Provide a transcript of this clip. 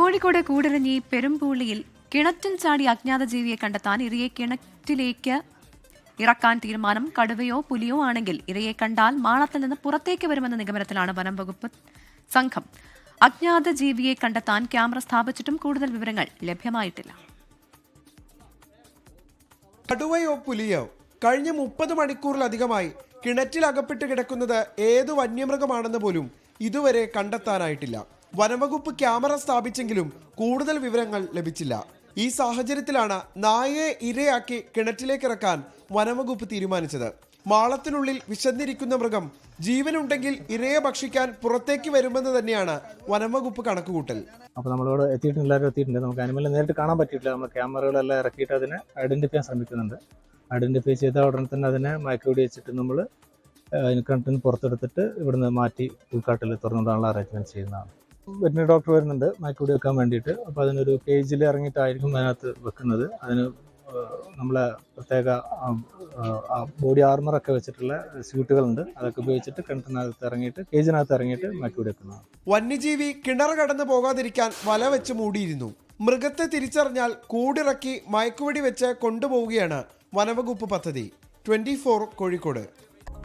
കോഴിക്കോട് കൂടരഞ്ഞി പെരുമ്പൂളിയിൽ കിണറ്റിൽ ചാടി അജ്ഞാത ജീവിയെ കണ്ടെത്താൻ ഇരയെ കിണറ്റിലേക്ക് ഇറക്കാൻ തീരുമാനം. കടുവയോ പുലിയോ ആണെങ്കിൽ ഇരയെ കണ്ടാൽ മാളത്തിൽ നിന്ന് പുറത്തേക്ക് വരുമെന്ന നിഗമനത്തിലാണ് വനം വകുപ്പ് സംഘം. അജ്ഞാത ജീവിയെ കണ്ടെത്താൻ ക്യാമറ സ്ഥാപിച്ചിട്ടും കൂടുതൽ വിവരങ്ങൾ ലഭ്യമായിട്ടില്ല. കടുവയോ പുലിയോ കഴിഞ്ഞ മുപ്പത് മണിക്കൂറിലധികമായി കിണറ്റിൽ അകപ്പെട്ട് കിടക്കുന്നത് ഏത് വന്യമൃഗമാണെന്ന് പോലും ഇതുവരെ കണ്ടെത്താനായിട്ടില്ല. വനവകുപ്പ് ക്യാമറ സ്ഥാപിച്ചെങ്കിലും കൂടുതൽ വിവരങ്ങൾ ലഭിച്ചില്ല. ഈ സാഹചര്യത്തിലാണ് നായയെ ഇരയാക്കി കിണറ്റിലേക്ക് ഇറക്കാൻ വനംവകുപ്പ് തീരുമാനിച്ചത്. മാളത്തിനുള്ളിൽ വിശന്നിരിക്കുന്ന മൃഗം ജീവനുണ്ടെങ്കിൽ ഇരയെ ഭക്ഷിക്കാൻ പുറത്തേക്ക് വരുമെന്ന് തന്നെയാണ് വനംവകുപ്പ് കണക്കുകൂട്ടൽ. അപ്പൊ നമ്മളോട് എത്തിയിട്ടുണ്ട് എല്ലാവരും എത്തിയിട്ടുണ്ട്. നമുക്ക് അനിമലിനെ നേരിട്ട് കാണാൻ പറ്റിയിട്ടില്ല. നമ്മൾ ക്യാമറകളെല്ലാം ഇറക്കിയിട്ട് അതിനെ ഐഡന്റിഫൈ ചെയ്യാൻ ശ്രമിക്കുന്നുണ്ട്. ഐഡന്റിഫൈ ചെയ്ത ഉടനെ തന്നെ അതിനെ മൈക്രോഡി വെച്ചിട്ട് നമ്മൾ അതിന് കണ്ടിന് പുറത്തെടുത്തിട്ട് ഇവിടുന്ന് മാറ്റി ഉൾക്കാട്ടിൽ തുറന്നതാണുള്ള അറേഞ്ച്മെന്റ് ചെയ്യുന്നതാണ്. വെറ്റിനറി ഡോക്ടർ വരുന്നുണ്ട്. മയക്കുവെടി വെക്കാൻ വേണ്ടിയിട്ട്. അപ്പോൾ അതിനൊരു കേജിൽ ഇറങ്ങിയിട്ടായിരിക്കും അതിനകത്ത് വെക്കുന്നത്. അതിന് നമ്മളെ പ്രത്യേക ബോഡി ആർമറൊക്കെ വെച്ചിട്ടുള്ള സ്യൂട്ടുകളുണ്ട്. അതൊക്കെ ഉപയോഗിച്ചിട്ട് കിണറ്റിനകത്ത് ഇറങ്ങിയിട്ട് കേജിനകത്ത് ഇറങ്ങിയിട്ട് മയക്കുവെടി വെക്കുന്നതാണ്. വന്യജീവി കിണർ കടന്നു പോകാതിരിക്കാൻ വല വെച്ച് മൂടിയിരുന്നു. മൃഗത്തെ തിരിച്ചറിഞ്ഞാൽ കൂടിറക്കി മയക്കുവെടി വെച്ച് കൊണ്ടുപോവുകയാണ് വനവകുപ്പ് പദ്ധതി. ട്വന്റി കോഴിക്കോട്.